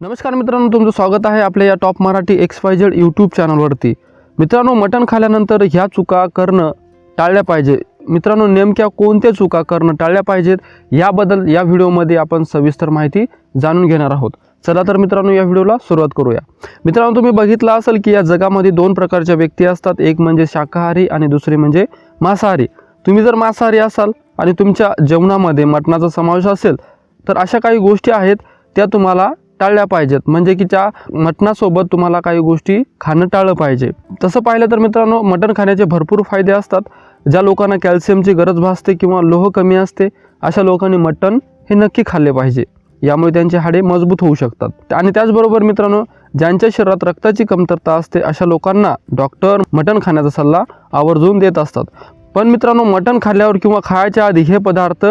नमस्कार मित्रांनो तुमचं स्वागत आहे आपल्या या top Marathi X Y Z YouTube चॅनलवरती मित्रांनो मटण खाल्यानंतर ह्या चुका करणं टाळल्या पाहिजे. मित्रांनो नेमक्या कोणत्या चुका करणं टाळल्या पाहिजेत याबद्दल या व्हिडिओमध्ये आपण सविस्तर माहिती जाणून घेणार आहोत. चला तर मित्रांनो या व्हिडिओला सुरुवात करूया. मित्रांनो तुम्ही बघितलं असेल की या जगामध्ये दोन प्रकारच्या व्यक्ती असतात. एक म्हणजे शाकाहारी आणि दुसरी म्हणजे मांसाहारी. तुम्ही जर मांसाहारी असाल आणि तुमच्या जेवणामध्ये मटणाचा समावेश असेल तर अशा काही गोष्टी आहेत त्या तुम्हाला टाळल्या पाहिजेत. म्हणजे की त्या मटणासोबत तुम्हाला काही गोष्टी खाणं टाळलं पाहिजे. तसं पाहिलं तर मित्रांनो मटण खाण्याचे भरपूर फायदे असतात. ज्या लोकांना कॅल्शियमची गरज भासते किंवा लोह कमी असते अशा लोकांनी मटण हे नक्की खाल्ले पाहिजे. यामुळे त्यांचे हाडे मजबूत होऊ शकतात. आणि त्याचबरोबर मित्रांनो ज्यांच्या शरीरात रक्ताची कमतरता असते अशा लोकांना डॉक्टर मटण खाण्याचा सल्ला आवर्जून देत असतात. पण मित्रांनो मटण खाल्ल्यावर किंवा खायच्या आधी हे पदार्थ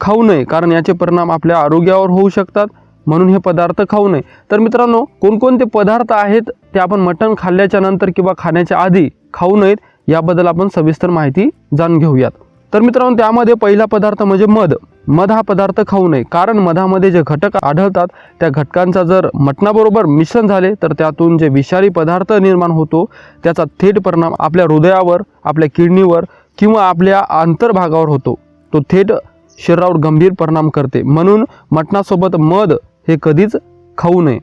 खाऊ नये कारण याचे परिणाम आपल्या आरोग्यावर होऊ शकतात. म्हणून हे पदार्थ खाऊ नये. तर मित्रांनो कोणकोणते पदार्थ आहेत ते आपण मटण खाल्ल्याच्या नंतर किंवा खाण्याच्या आधी खाऊ नयेत याबद्दल आपण सविस्तर माहिती जाणून घेऊयात. तर मित्रांनो त्यामध्ये पहिला पदार्थ म्हणजे मध. मध हा पदार्थ खाऊ नये कारण मधामध्ये जे घटक आढळतात त्या घटकांचा जर मटणाबरोबर मिश्रण झाले तर त्यातून जे विषारी पदार्थ निर्माण होतो त्याचा थेट परिणाम आपल्या हृदयावर आपल्या किडनीवर किंवा आपल्या आंतरभागावर होतो. तो थेट शरीरावर गंभीर परिणाम करते. म्हणून मटणासोबत मध हे कधीच खाऊ नये.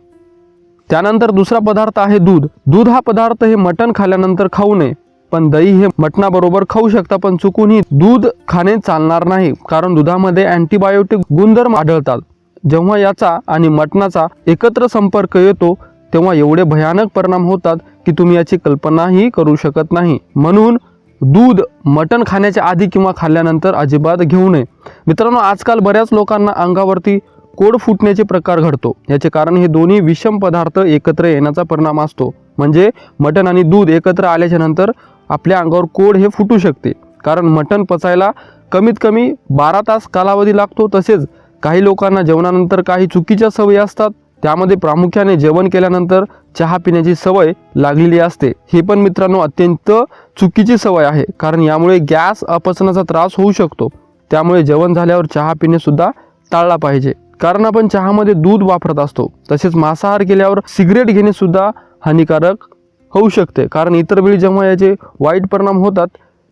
त्यानंतर दुसरा पदार्थ आहे दूध. दूध हा पदार्थ हे मटण खाल्ल्यानंतर खाऊ नये पण दही हे मटणाबरोबर खाऊ शकता पण चुकूनही दूध खाणे चालणार नाही कारण दुधामध्ये अँटीबायोटिक गुणधर्म आढळतात. जेव्हा याचा आणि मटणाचा एकत्र संपर्क येतो तेव्हा एवढे भयानक परिणाम होतात की तुम्ही याची कल्पनाही करू शकत नाही. म्हणून दूध मटण खाण्याच्या आधी किंवा खाल्ल्यानंतर अजिबात घेऊ नये. मित्रांनो आजकाल बऱ्याच लोकांना अंगावरती कोड फुटण्याचे प्रकार घडतो. याचे कारण हे दोन्ही विषम पदार्थ एकत्र येण्याचा परिणाम असतो. म्हणजे मटण आणि दूध एकत्र आल्याच्यानंतर आपल्या अंगावर कोड हे फुटू शकते. कारण मटण पचायला कमीत कमी बारा तास कालावधी लागतो. तसेच काही लोकांना जेवणानंतर काही चुकीच्या सवयी असतात. त्यामध्ये प्रामुख्याने जेवण केल्यानंतर चहा पिण्याची सवय लागलेली असते. हे पण मित्रांनो अत्यंत चुकीची सवय आहे. कारण यामुळे गॅस अपचनाचा त्रास होऊ शकतो. त्यामुळे जेवण झाल्यावर चहा पिणेसुद्धा टाळला पाहिजे. कारण आपण चहामध्ये दूध वापरत असतो. तसेच मांसाहार केल्यावर सिगरेट घेणे सुद्धा हानिकारक होऊ शकते. कारण इतर वेळी जेव्हा याचे वाईट परिणाम होतात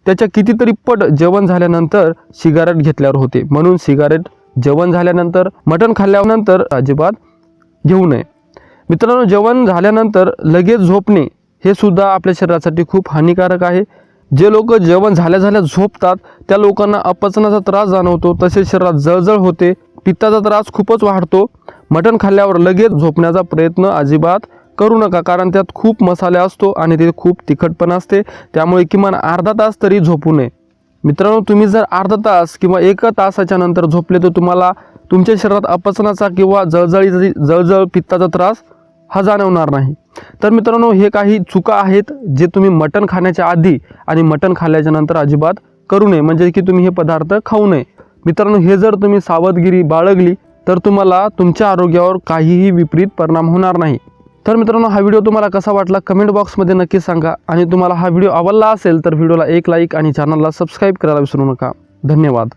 त्याच्या कितीतरी पट जेवण झाल्यानंतर सिगारेट घेतल्यावर होते. म्हणून सिगारेट जेवण झाल्यानंतर मटण खाल्ल्यानंतर अजिबात घेऊ नये. मित्रांनो जेवण झाल्यानंतर लगेच झोपणे हे सुद्धा आपल्या शरीरासाठी खूप हानिकारक आहे. जे लोक जेवण झाल्या झाल्या झोपतात त्या लोकांना अपचनाचा त्रास जाणवतो. तसेच शरीरात जळजळ होते. पित्ताचा त्रास खूपच वाढतो. मटण खाल्ल्यावर लगेच झोपण्याचा प्रयत्न अजिबात करू नका कारण त्यात खूप मसाले असतो आणि ते खूप तिखटपण असते. त्यामुळे किमान अर्धा तास तरी झोपू नये. मित्रांनो तुम्ही जर अर्धा तास किंवा एक तासाच्या नंतर झोपले तर तुम्हाला तुमच्या शरीरात अपचनाचा किंवा जळजळी जळजळ पित्ताचा त्रास हा जाणवणार नाही. तर मित्रांनो हे काही चुका आहेत जे तुम्ही मटण खाण्याच्या आधी आणि मटण खाल्ल्याच्या नंतर अजिबात करू नये. म्हणजे की तुम्ही हे पदार्थ खाऊ नये. मित्रांनो हे जर तुम्ही सावधगिरी बाळगली तर तुम्हाला तुमच्या आरोग्यावर काहीही विपरीत परिणाम होणार नाही. तर मित्रांनो हा व्हिडिओ तुम्हाला कसा वाटला कमेंट बॉक्समध्ये नक्की सांगा. आणि तुम्हाला हा व्हिडिओ आवडला असेल तर व्हिडिओला एक लाईक आणि चॅनलला सबस्क्राईब करायला विसरू नका. धन्यवाद.